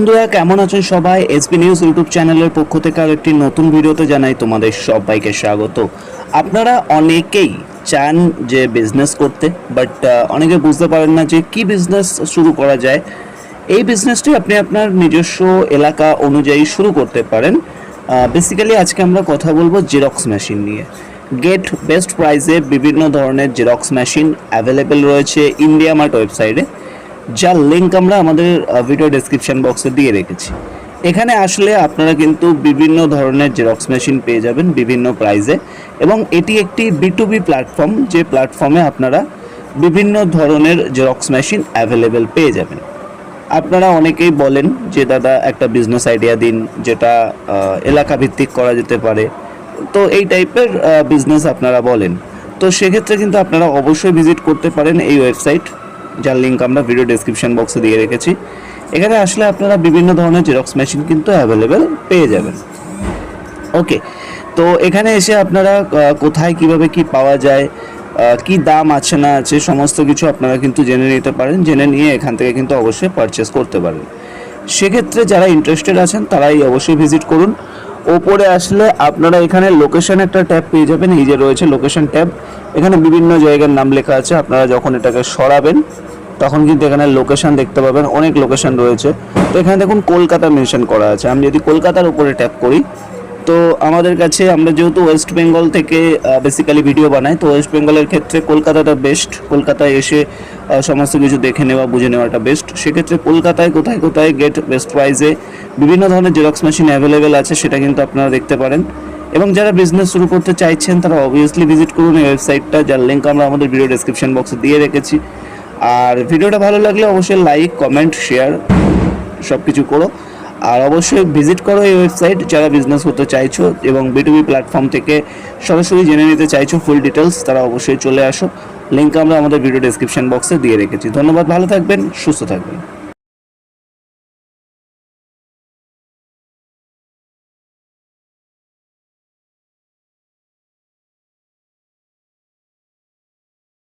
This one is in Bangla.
বন্ধুরা, কেমন আছেন সবাই? এসপি নিউজ ইউটিউব চ্যানেলের পক্ষ থেকে আর একটি নতুন ভিডিওতে জানাই তোমাদের সবাইকে স্বাগত। আপনারা অনেকেই চান যে বিজনেস করতে বাট অনেকে বুঝতে পারেন না যে কি বিজনেস শুরু করা যায়। এই বিজনেসটি আপনি আপনার নিজস্ব এলাকা অনুযায়ী শুরু করতে পারেন। বেসিক্যালি আজকে আমরা কথা বলব জেরক্স মেশিন নিয়ে। গেট বেস্ট প্রাইসে বিভিন্ন ধরনের জেরক্স মেশিন অ্যাভেলেবেল রয়েছে ইন্ডিয়া মার্ট ওয়েবসাইটে যার লিঙ্ক আমরা আমাদের ভিডিও ডেসক্রিপশন বক্সে দিয়ে রেখেছি। এখানে আসলে আপনারা কিন্তু বিভিন্ন ধরনের জেরক্স মেশিন পেয়ে যাবেন বিভিন্ন প্রাইজে এবং এটি একটি বিটুবি প্ল্যাটফর্ম যে প্ল্যাটফর্মে আপনারা বিভিন্ন ধরনের জেরক্স মেশিন অ্যাভেলেবেল পেয়ে যাবেন। আপনারা অনেকেই বলেন যে, দাদা, একটা বিজনেস আইডিয়া দিন যেটা এলাকা ভিত্তিক করা যেতে পারে। তো এই টাইপের বিজনেস আপনারা বলেন। তো সেক্ষেত্রে কিন্তু আপনারা অবশ্যই ভিজিট করতে পারেন এই ওয়েবসাইট যার লিঙ্ক আমরা ভিডিও ডেসক্রিপশন বক্সে দিয়ে রেখেছি। এখানে আসলে আপনারা বিভিন্ন ধরনের জেরক্স মেশিন কিন্তু অ্যাভেলেবেল পেয়ে যাবেন। ওকে তো এখানে এসে আপনারা কোথায় কীভাবে কি পাওয়া যায় কি দাম আছে না আছে, সমস্ত কিছু আপনারা কিন্তু জেনে নিতে পারেন। জেনে নিয়ে এখান থেকে কিন্তু অবশ্যই পারচেস করতে পারেন। সেক্ষেত্রে যারা ইন্টারেস্টেড আছেন, তারাই অবশ্যই ভিজিট করুন। ওপরে আসলে আপনারা এখানে লোকেশন একটা ট্যাব পেয়ে যাবেন। এই যে রয়েছে লোকেশন ট্যাব। এখানে বিভিন্ন জায়গার নাম লেখা আছে। আপনারা যখন এটাকে সরাবেন, তখন কিন্তু এখানে লোকেশন দেখতে পাবেন। অনেক লোকেশন রয়েছে। তো এখানে দেখুন, কলকাতা মেনশন করা আছে। আমি যদি কলকাতার উপরে ট্যাপ করি তো আমাদের কাছে, আমরা যেহেতু ওয়েস্ট বেঙ্গল থেকে বেসিক্যালি ভিডিও বানাই, তো ওয়েস্ট বেঙ্গলের ক্ষেত্রে কলকাতাটা বেস্ট কলকাতায় এসে সমস্ত কিছু দেখে নেওয়া, বুঝে নেওয়াটা বেস্ট সেক্ষেত্রে কলকাতায় কোথায় কোথায় গেট বেস্ট প্রাইসে বিভিন্ন ধরনের জেরক্স মেশিন অ্যাভেলেবেল আছে, সেটা কিন্তু আপনারা দেখতে পারেন। এবং যারা বিজনেস শুরু করতে চাইছেন, তারা অবভিয়াসলি ভিজিট করুন এই ওয়েবসাইটটা যার লিঙ্ক আমরা আমাদের ভিডিও ডেসক্রিপশন বক্সে দিয়ে রেখেছি। আর ভিডিওটা ভালো লাগলে অবশ্যই লাইক কমেন্ট শেয়ার সব কিছু করো। আর অবশ্যই ভিজিট করো এই ওয়েবসাইট যারা বিজনেস করতে চাইছো এবং বিটুবি প্ল্যাটফর্ম থেকে সরাসরি জেনে নিতে চাইছো ফুল ডিটেলস তারা অবশ্যই চলে আসো। লিঙ্ক আমরা আমাদের ভিডিও ডেসক্রিপশন বক্সে দিয়ে রেখেছি। ধন্যবাদ, ভালো থাকবেন, সুস্থ থাকবেন।